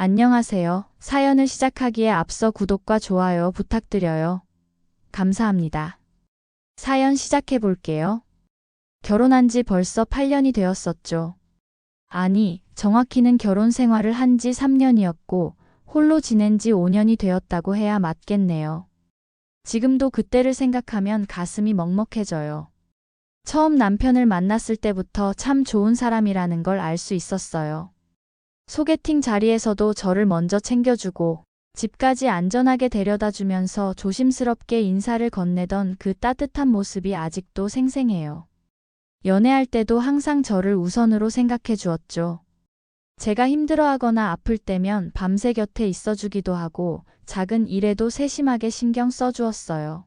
안녕하세요. 사연을 시작하기에 앞서 구독과 좋아요 부탁드려요. 감사합니다. 사연 시작해 볼게요. 결혼한 지 벌써 8년이 되었었죠. 아니, 정확히는 결혼 생활을 한 지 3년이었고, 홀로 지낸 지 5년이 되었다고 해야 맞겠네요. 지금도 그때를 생각하면 가슴이 먹먹해져요. 처음 남편을 만났을 때부터 참 좋은 사람이라는 걸 알 수 있었어요. 소개팅 자리에서도 저를 먼저 챙겨주고 집까지 안전하게 데려다 주면서 조심스럽게 인사를 건네던 그 따뜻한 모습이 아직도 생생해요. 연애할 때도 항상 저를 우선으로 생각해 주었죠. 제가 힘들어하거나 아플 때면 밤새 곁에 있어주기도 하고 작은 일에도 세심하게 신경 써주었어요.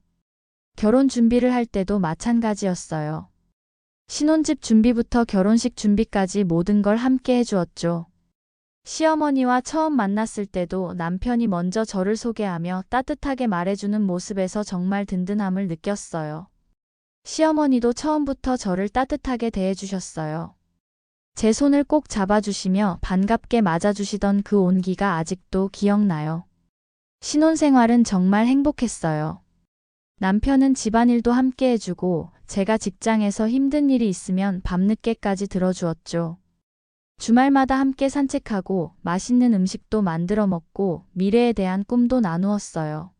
결혼 준비를 할 때도 마찬가지였어요. 신혼집 준비부터 결혼식 준비까지 모든 걸 함께 해주었죠. 시어머니와 처음 만났을 때도 남편이 먼저 저를 소개하며 따뜻하게 말해주는 모습에서 정말 든든함을 느꼈어요. 시어머니도 처음부터 저를 따뜻하게 대해주셨어요. 제 손을 꼭 잡아주시며 반갑게 맞아주시던 그 온기가 아직도 기억나요. 신혼생활은 정말 행복했어요. 남편은 집안일도 함께 해주고 제가 직장에서 힘든 일이 있으면 밤늦게까지 들어주었죠. 주말마다 함께 산책하고 맛있는 음식도 만들어 먹고 미래에 대한 꿈도 나누었어요.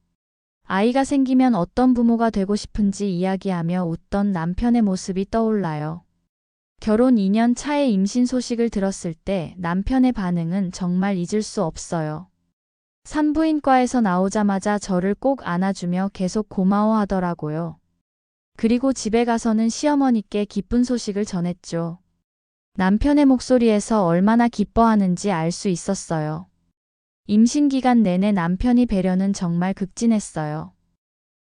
아이가 생기면 어떤 부모가 되고 싶은지 이야기하며 웃던 남편의 모습이 떠올라요. 결혼 2년 차에 임신 소식을 들었을 때 남편의 반응은 정말 잊을 수 없어요. 산부인과에서 나오자마자 저를 꼭 안아주며 계속 고마워하더라고요. 그리고 집에 가서는 시어머니께 기쁜 소식을 전했죠. 남편의 목소리에서 얼마나 기뻐하는지 알 수 있었어요. 임신 기간 내내 남편이 배려는 정말 극진했어요.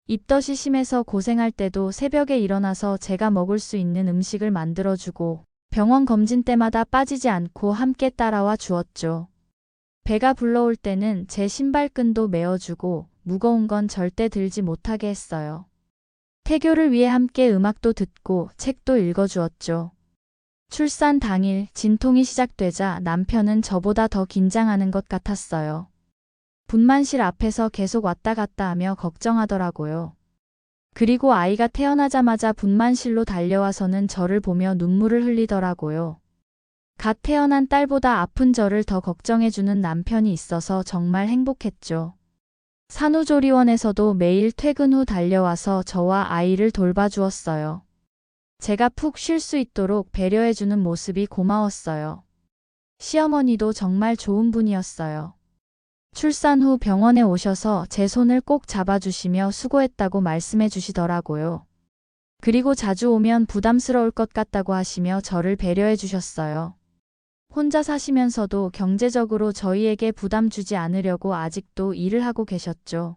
입덧이 심해서 고생할 때도 새벽에 일어나서 제가 먹을 수 있는 음식을 만들어주고 병원 검진 때마다 빠지지 않고 함께 따라와 주었죠. 배가 불러올 때는 제 신발끈도 메어주고 무거운 건 절대 들지 못하게 했어요. 태교를 위해 함께 음악도 듣고 책도 읽어주었죠. 출산 당일 진통이 시작되자 남편은 저보다 더 긴장하는 것 같았어요. 분만실 앞에서 계속 왔다 갔다 하며 걱정하더라고요. 그리고 아이가 태어나자마자 분만실로 달려와서는 저를 보며 눈물을 흘리더라고요. 갓 태어난 딸보다 아픈 저를 더 걱정해주는 남편이 있어서 정말 행복했죠. 산후조리원에서도 매일 퇴근 후 달려와서 저와 아이를 돌봐주었어요. 제가 푹 쉴 수 있도록 배려해주는 모습이 고마웠어요. 시어머니도 정말 좋은 분이었어요. 출산 후 병원에 오셔서 제 손을 꼭 잡아주시며 수고했다고 말씀해 주시더라고요. 그리고 자주 오면 부담스러울 것 같다고 하시며 저를 배려해 주셨어요. 혼자 사시면서도 경제적으로 저희에게 부담 주지 않으려고 아직도 일을 하고 계셨죠.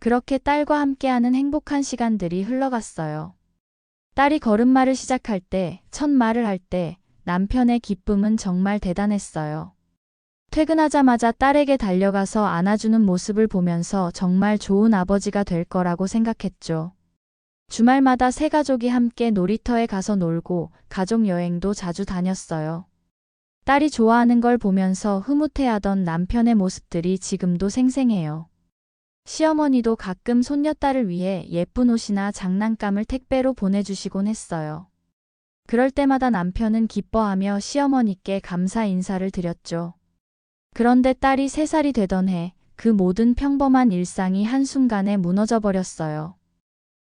그렇게 딸과 함께하는 행복한 시간들이 흘러갔어요. 딸이 걸음마를 시작할 때, 첫 말을 할 때, 남편의 기쁨은 정말 대단했어요. 퇴근하자마자 딸에게 달려가서 안아주는 모습을 보면서 정말 좋은 아버지가 될 거라고 생각했죠. 주말마다 새 가족이 함께 놀이터에 가서 놀고 가족 여행도 자주 다녔어요. 딸이 좋아하는 걸 보면서 흐뭇해하던 남편의 모습들이 지금도 생생해요. 시어머니도 가끔 손녀딸을 위해 예쁜 옷이나 장난감을 택배로 보내주시곤 했어요. 그럴 때마다 남편은 기뻐하며 시어머니께 감사 인사를 드렸죠. 그런데 딸이 3살이 되던 해, 그 모든 평범한 일상이 한순간에 무너져 버렸어요.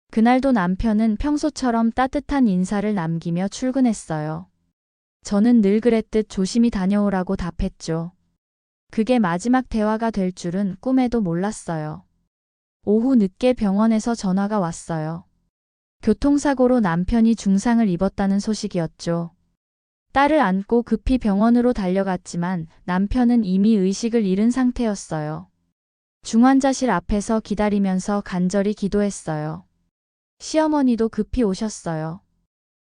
그날도 남편은 평소처럼 따뜻한 인사를 남기며 출근했어요. 저는 늘 그랬듯 조심히 다녀오라고 답했죠. 그게 마지막 대화가 될 줄은 꿈에도 몰랐어요. 오후 늦게 병원에서 전화가 왔어요. 교통사고로 남편이 중상을 입었다는 소식이었죠. 딸을 안고 급히 병원으로 달려갔지만 남편은 이미 의식을 잃은 상태였어요. 중환자실 앞에서 기다리면서 간절히 기도했어요. 시어머니도 급히 오셨어요.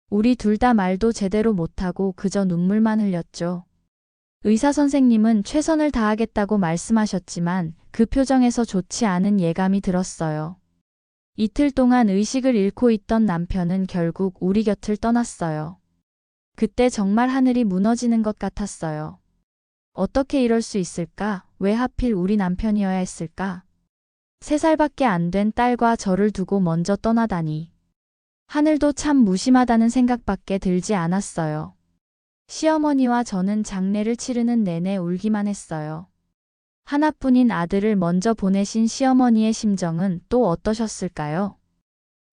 우리 둘 다 말도 제대로 못하고 그저 눈물만 흘렸죠. 의사 선생님은 최선을 다하겠다고 말씀하셨지만 그 표정에서 좋지 않은 예감이 들었어요. 이틀 동안 의식을 잃고 있던 남편은 결국 우리 곁을 떠났어요. 그때 정말 하늘이 무너지는 것 같았어요. 어떻게 이럴 수 있을까? 왜 하필 우리 남편이어야 했을까? 세 살밖에 안 된 딸과 저를 두고 먼저 떠나다니. 하늘도 참 무심하다는 생각밖에 들지 않았어요. 시어머니와 저는 장례를 치르는 내내 울기만 했어요. 하나뿐인 아들을 먼저 보내신 시어머니의 심정은 또 어떠셨을까요?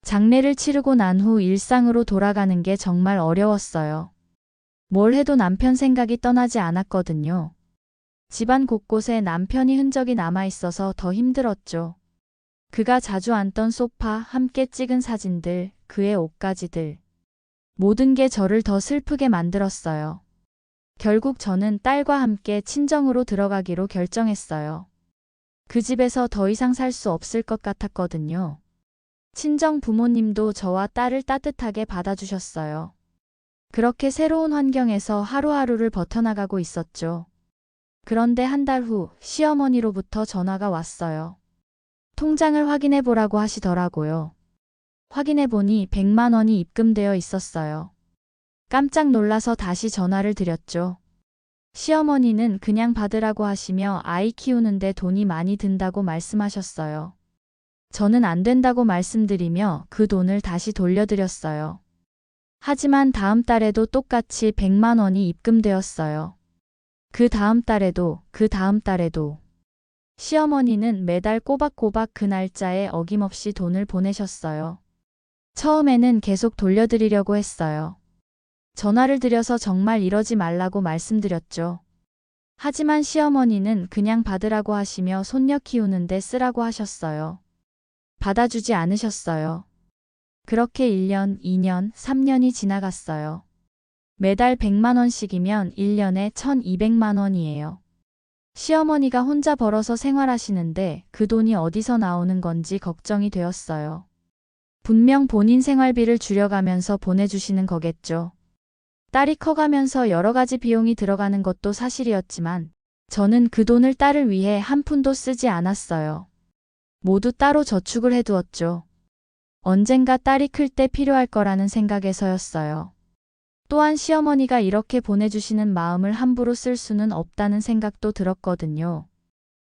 장례를 치르고 난 후 일상으로 돌아가는 게 정말 어려웠어요. 뭘 해도 남편 생각이 떠나지 않았거든요. 집안 곳곳에 남편이 흔적이 남아 있어서 더 힘들었죠. 그가 자주 앉던 소파, 함께 찍은 사진들, 그의 옷가지들. 모든 게 저를 더 슬프게 만들었어요. 결국 저는 딸과 함께 친정으로 들어가기로 결정했어요. 그 집에서 더 이상 살 수 없을 것 같았거든요. 친정 부모님도 저와 딸을 따뜻하게 받아주셨어요. 그렇게 새로운 환경에서 하루하루를 버텨나가고 있었죠. 그런데 한 달 후 시어머니로부터 전화가 왔어요. 통장을 확인해 보라고 하시더라고요. 확인해 보니 100만 원이 입금되어 있었어요. 깜짝 놀라서 다시 전화를 드렸죠. 시어머니는 그냥 받으라고 하시며 아이 키우는데 돈이 많이 든다고 말씀하셨어요. 저는 안 된다고 말씀드리며 그 돈을 다시 돌려드렸어요. 하지만 다음 달에도 똑같이 100만 원이 입금되었어요. 그 다음 달에도, 그 다음 달에도. 시어머니는 매달 꼬박꼬박 그 날짜에 어김없이 돈을 보내셨어요. 처음에는 계속 돌려드리려고 했어요. 전화를 드려서 정말 이러지 말라고 말씀드렸죠. 하지만 시어머니는 그냥 받으라고 하시며 손녀 키우는데 쓰라고 하셨어요. 받아주지 않으셨어요. 그렇게 1년, 2년, 3년이 지나갔어요. 매달 100만 원씩이면 1년에 1200만 원이에요. 시어머니가 혼자 벌어서 생활하시는데 그 돈이 어디서 나오는 건지 걱정이 되었어요. 분명 본인 생활비를 줄여가면서 보내주시는 거겠죠. 딸이 커가면서 여러 가지 비용이 들어가는 것도 사실이었지만 저는 그 돈을 딸을 위해 한 푼도 쓰지 않았어요. 모두 따로 저축을 해두었죠. 언젠가 딸이 클 때 필요할 거라는 생각에서였어요. 또한 시어머니가 이렇게 보내주시는 마음을 함부로 쓸 수는 없다는 생각도 들었거든요.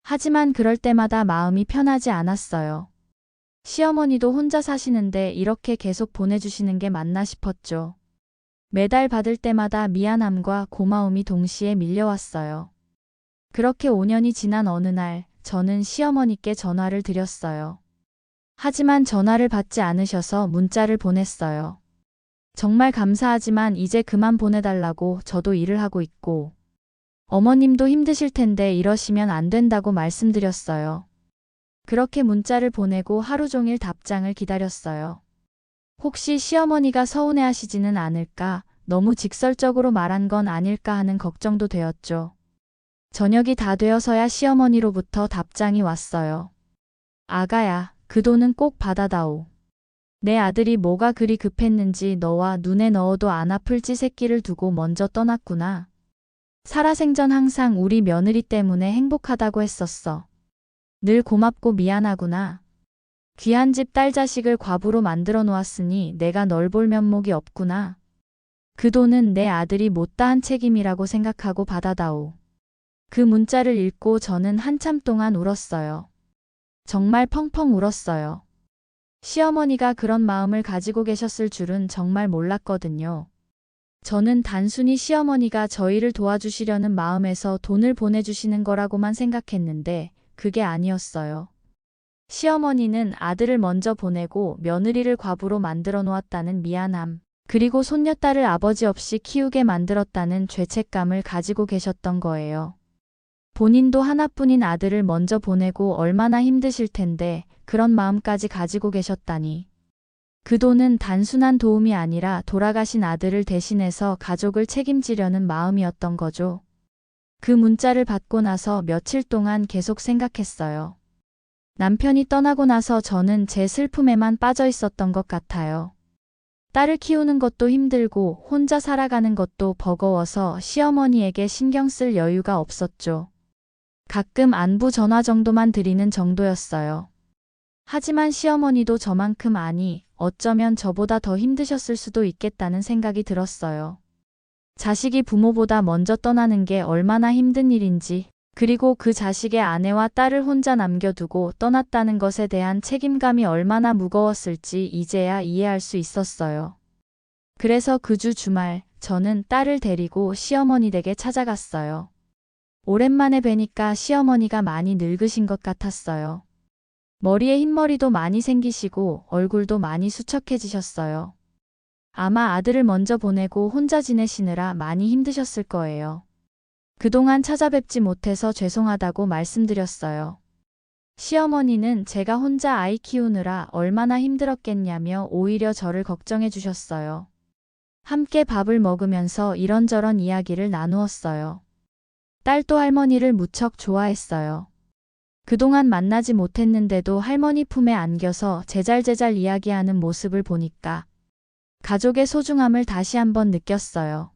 하지만 그럴 때마다 마음이 편하지 않았어요. 시어머니도 혼자 사시는데 이렇게 계속 보내주시는 게 맞나 싶었죠. 매달 받을 때마다 미안함과 고마움이 동시에 밀려왔어요. 그렇게 5년이 지난 어느 날 저는 시어머니께 전화를 드렸어요. 하지만 전화를 받지 않으셔서 문자를 보냈어요. 정말 감사하지만 이제 그만 보내달라고 저도 일을 하고 있고 어머님도 힘드실 텐데 이러시면 안 된다고 말씀드렸어요. 그렇게 문자를 보내고 하루 종일 답장을 기다렸어요. 혹시 시어머니가 서운해 하시지는 않을까, 너무 직설적으로 말한 건 아닐까 하는 걱정도 되었죠. 저녁이 다 되어서야 시어머니로부터 답장이 왔어요. 아가야, 그 돈은 꼭 받아다오. 내 아들이 뭐가 그리 급했는지 너와 눈에 넣어도 안 아플지 새끼를 두고 먼저 떠났구나. 살아생전 항상 우리 며느리 때문에 행복하다고 했었어. 늘 고맙고 미안하구나. 귀한 집 딸 자식을 과부로 만들어 놓았으니 내가 널 볼 면목이 없구나. 그 돈은 내 아들이 못다한 책임이라고 생각하고 받아다오. 그 문자를 읽고 저는 한참 동안 울었어요. 정말 펑펑 울었어요. 시어머니가 그런 마음을 가지고 계셨을 줄은 정말 몰랐거든요. 저는 단순히 시어머니가 저희를 도와주시려는 마음에서 돈을 보내주시는 거라고만 생각했는데 그게 아니었어요. 시어머니는 아들을 먼저 보내고 며느리를 과부로 만들어 놓았다는 미안함, 그리고 손녀딸을 아버지 없이 키우게 만들었다는 죄책감을 가지고 계셨던 거예요. 본인도 하나뿐인 아들을 먼저 보내고 얼마나 힘드실 텐데 그런 마음까지 가지고 계셨다니. 그 돈은 단순한 도움이 아니라 돌아가신 아들을 대신해서 가족을 책임지려는 마음이었던 거죠. 그 문자를 받고 나서 며칠 동안 계속 생각했어요. 남편이 떠나고 나서 저는 제 슬픔에만 빠져 있었던 것 같아요. 딸을 키우는 것도 힘들고 혼자 살아가는 것도 버거워서 시어머니에게 신경 쓸 여유가 없었죠. 가끔 안부 전화 정도만 드리는 정도였어요. 하지만 시어머니도 저만큼 아니, 어쩌면 저보다 더 힘드셨을 수도 있겠다는 생각이 들었어요. 자식이 부모보다 먼저 떠나는 게 얼마나 힘든 일인지, 그리고 그 자식의 아내와 딸을 혼자 남겨두고 떠났다는 것에 대한 책임감이 얼마나 무거웠을지 이제야 이해할 수 있었어요. 그래서 그 주 주말, 저는 딸을 데리고 시어머니 댁에 찾아갔어요. 오랜만에 뵈니까 시어머니가 많이 늙으신 것 같았어요. 머리에 흰머리도 많이 생기시고 얼굴도 많이 수척해지셨어요. 아마 아들을 먼저 보내고 혼자 지내시느라 많이 힘드셨을 거예요. 그동안 찾아뵙지 못해서 죄송하다고 말씀드렸어요. 시어머니는 제가 혼자 아이 키우느라 얼마나 힘들었겠냐며 오히려 저를 걱정해 주셨어요. 함께 밥을 먹으면서 이런저런 이야기를 나누었어요. 딸도 할머니를 무척 좋아했어요. 그동안 만나지 못했는데도 할머니 품에 안겨서 제잘제잘 이야기하는 모습을 보니까 가족의 소중함을 다시 한번 느꼈어요.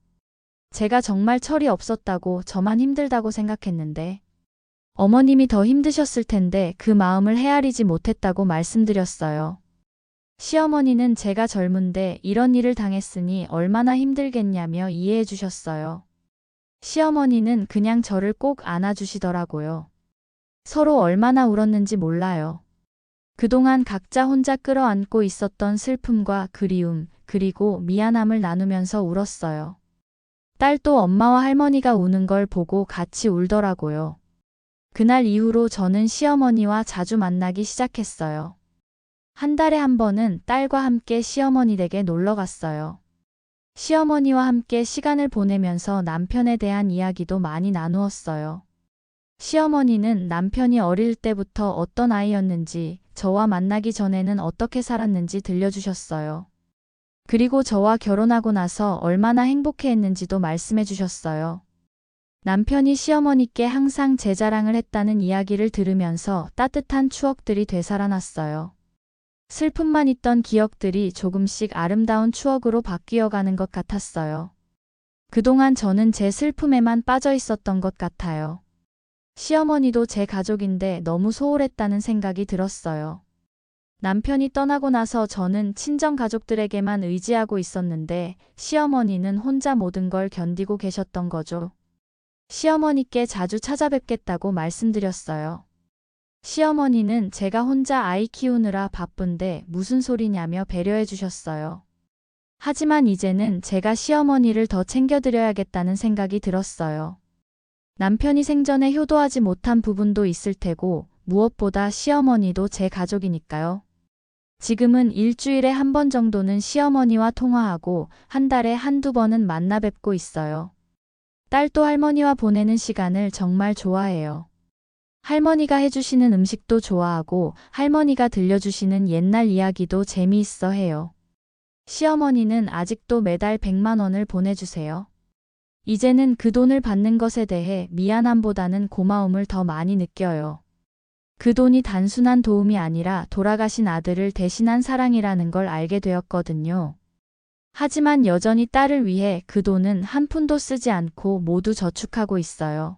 제가 정말 철이 없었다고 저만 힘들다고 생각했는데 어머님이 더 힘드셨을 텐데 그 마음을 헤아리지 못했다고 말씀드렸어요. 시어머니는 제가 젊은데 이런 일을 당했으니 얼마나 힘들겠냐며 이해해 주셨어요. 시어머니는 그냥 저를 꼭 안아주시더라고요. 서로 얼마나 울었는지 몰라요. 그동안 각자 혼자 끌어안고 있었던 슬픔과 그리움, 그리고 미안함을 나누면서 울었어요. 딸도 엄마와 할머니가 우는 걸 보고 같이 울더라고요. 그날 이후로 저는 시어머니와 자주 만나기 시작했어요. 한 달에 한 번은 딸과 함께 시어머니 댁에 놀러 갔어요. 시어머니와 함께 시간을 보내면서 남편에 대한 이야기도 많이 나누었어요. 시어머니는 남편이 어릴 때부터 어떤 아이였는지, 저와 만나기 전에는 어떻게 살았는지 들려주셨어요. 그리고 저와 결혼하고 나서 얼마나 행복해 했는지도 말씀해 주셨어요. 남편이 시어머니께 항상 제 자랑을 했다는 이야기를 들으면서 따뜻한 추억들이 되살아났어요. 슬픔만 있던 기억들이 조금씩 아름다운 추억으로 바뀌어가는 것 같았어요. 그동안 저는 제 슬픔에만 빠져 있었던 것 같아요. 시어머니도 제 가족인데 너무 소홀했다는 생각이 들었어요. 남편이 떠나고 나서 저는 친정 가족들에게만 의지하고 있었는데 시어머니는 혼자 모든 걸 견디고 계셨던 거죠. 시어머니께 자주 찾아뵙겠다고 말씀드렸어요. 시어머니는 제가 혼자 아이 키우느라 바쁜데 무슨 소리냐며 배려해 주셨어요. 하지만 이제는 제가 시어머니를 더 챙겨드려야겠다는 생각이 들었어요. 남편이 생전에 효도하지 못한 부분도 있을 테고 무엇보다 시어머니도 제 가족이니까요. 지금은 일주일에 한 번 정도는 시어머니와 통화하고 한 달에 한두 번은 만나 뵙고 있어요. 딸도 할머니와 보내는 시간을 정말 좋아해요. 할머니가 해주시는 음식도 좋아하고 할머니가 들려주시는 옛날 이야기도 재미있어 해요. 시어머니는 아직도 매달 100만 원을 보내주세요. 이제는 그 돈을 받는 것에 대해 미안함보다는 고마움을 더 많이 느껴요. 그 돈이 단순한 도움이 아니라 돌아가신 아들을 대신한 사랑이라는 걸 알게 되었거든요. 하지만 여전히 딸을 위해 그 돈은 한 푼도 쓰지 않고 모두 저축하고 있어요.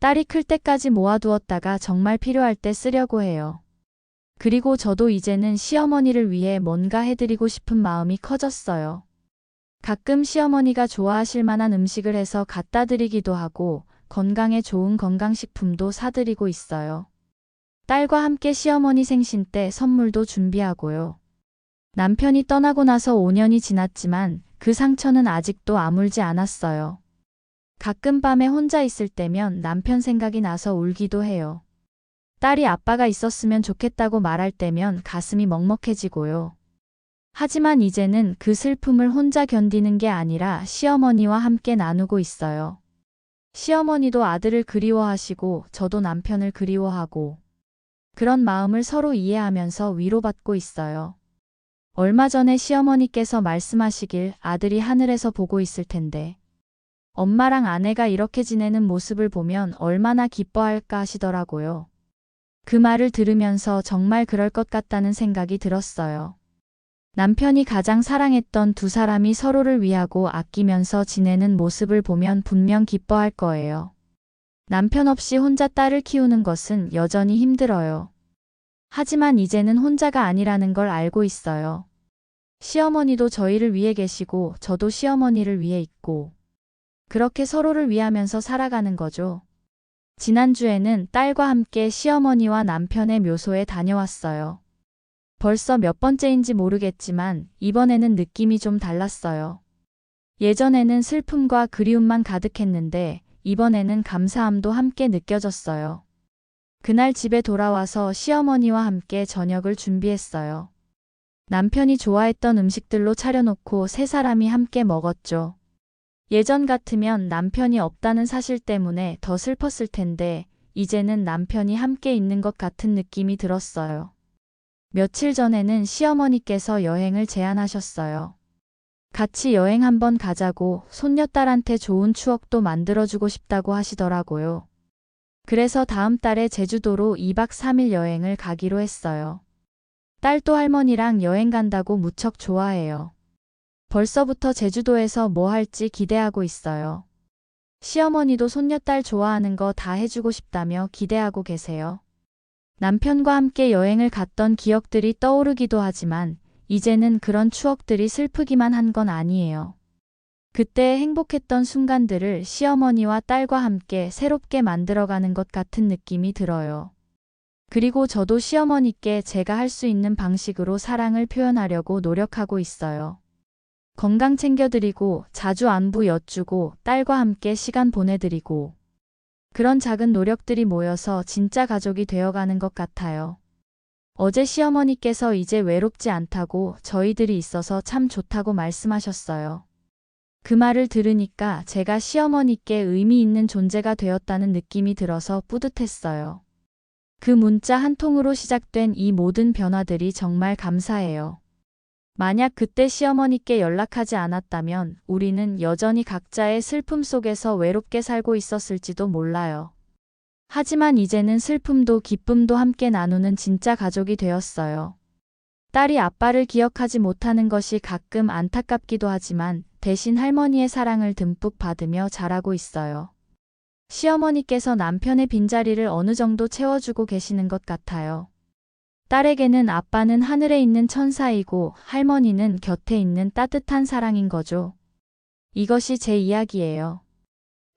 딸이 클 때까지 모아두었다가 정말 필요할 때 쓰려고 해요. 그리고 저도 이제는 시어머니를 위해 뭔가 해드리고 싶은 마음이 커졌어요. 가끔 시어머니가 좋아하실 만한 음식을 해서 갖다 드리기도 하고 건강에 좋은 건강식품도 사드리고 있어요. 딸과 함께 시어머니 생신 때 선물도 준비하고요. 남편이 떠나고 나서 5년이 지났지만 그 상처는 아직도 아물지 않았어요. 가끔 밤에 혼자 있을 때면 남편 생각이 나서 울기도 해요. 딸이 아빠가 있었으면 좋겠다고 말할 때면 가슴이 먹먹해지고요. 하지만 이제는 그 슬픔을 혼자 견디는 게 아니라 시어머니와 함께 나누고 있어요. 시어머니도 아들을 그리워하시고 저도 남편을 그리워하고 그런 마음을 서로 이해하면서 위로받고 있어요. 얼마 전에 시어머니께서 말씀하시길 아들이 하늘에서 보고 있을 텐데 엄마랑 아내가 이렇게 지내는 모습을 보면 얼마나 기뻐할까 하시더라고요. 그 말을 들으면서 정말 그럴 것 같다는 생각이 들었어요. 남편이 가장 사랑했던 두 사람이 서로를 위하고 아끼면서 지내는 모습을 보면 분명 기뻐할 거예요. 남편 없이 혼자 딸을 키우는 것은 여전히 힘들어요. 하지만 이제는 혼자가 아니라는 걸 알고 있어요. 시어머니도 저희를 위해 계시고 저도 시어머니를 위해 있고 그렇게 서로를 위하면서 살아가는 거죠. 지난주에는 딸과 함께 시어머니와 남편의 묘소에 다녀왔어요. 벌써 몇 번째인지 모르겠지만 이번에는 느낌이 좀 달랐어요. 예전에는 슬픔과 그리움만 가득했는데 이번에는 감사함도 함께 느껴졌어요. 그날 집에 돌아와서 시어머니와 함께 저녁을 준비했어요. 남편이 좋아했던 음식들로 차려놓고 세 사람이 함께 먹었죠. 예전 같으면 남편이 없다는 사실 때문에 더 슬펐을 텐데 이제는 남편이 함께 있는 것 같은 느낌이 들었어요. 며칠 전에는 시어머니께서 여행을 제안하셨어요. 같이 여행 한번 가자고 손녀딸한테 좋은 추억도 만들어주고 싶다고 하시더라고요. 그래서 다음 달에 제주도로 2박 3일 여행을 가기로 했어요. 딸도 할머니랑 여행 간다고 무척 좋아해요. 벌써부터 제주도에서 뭐 할지 기대하고 있어요. 시어머니도 손녀딸 좋아하는 거 다 해주고 싶다며 기대하고 계세요. 남편과 함께 여행을 갔던 기억들이 떠오르기도 하지만 이제는 그런 추억들이 슬프기만 한 건 아니에요. 그때 행복했던 순간들을 시어머니와 딸과 함께 새롭게 만들어가는 것 같은 느낌이 들어요. 그리고 저도 시어머니께 제가 할 수 있는 방식으로 사랑을 표현하려고 노력하고 있어요. 건강 챙겨드리고 자주 안부 여쭈고 딸과 함께 시간 보내드리고 그런 작은 노력들이 모여서 진짜 가족이 되어가는 것 같아요. 어제 시어머니께서 이제 외롭지 않다고 저희들이 있어서 참 좋다고 말씀하셨어요. 그 말을 들으니까 제가 시어머니께 의미 있는 존재가 되었다는 느낌이 들어서 뿌듯했어요. 그 문자 한 통으로 시작된 이 모든 변화들이 정말 감사해요. 만약 그때 시어머니께 연락하지 않았다면 우리는 여전히 각자의 슬픔 속에서 외롭게 살고 있었을지도 몰라요. 하지만 이제는 슬픔도 기쁨도 함께 나누는 진짜 가족이 되었어요. 딸이 아빠를 기억하지 못하는 것이 가끔 안타깝기도 하지만 대신 할머니의 사랑을 듬뿍 받으며 자라고 있어요. 시어머니께서 남편의 빈자리를 어느 정도 채워주고 계시는 것 같아요. 딸에게는 아빠는 하늘에 있는 천사이고 할머니는 곁에 있는 따뜻한 사랑인 거죠. 이것이 제 이야기예요.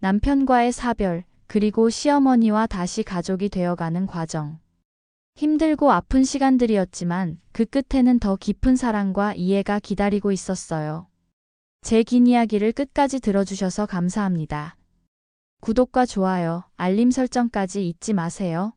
남편과의 사별, 그리고 시어머니와 다시 가족이 되어가는 과정. 힘들고 아픈 시간들이었지만 그 끝에는 더 깊은 사랑과 이해가 기다리고 있었어요. 제 긴 이야기를 끝까지 들어주셔서 감사합니다. 구독과 좋아요, 알림 설정까지 잊지 마세요.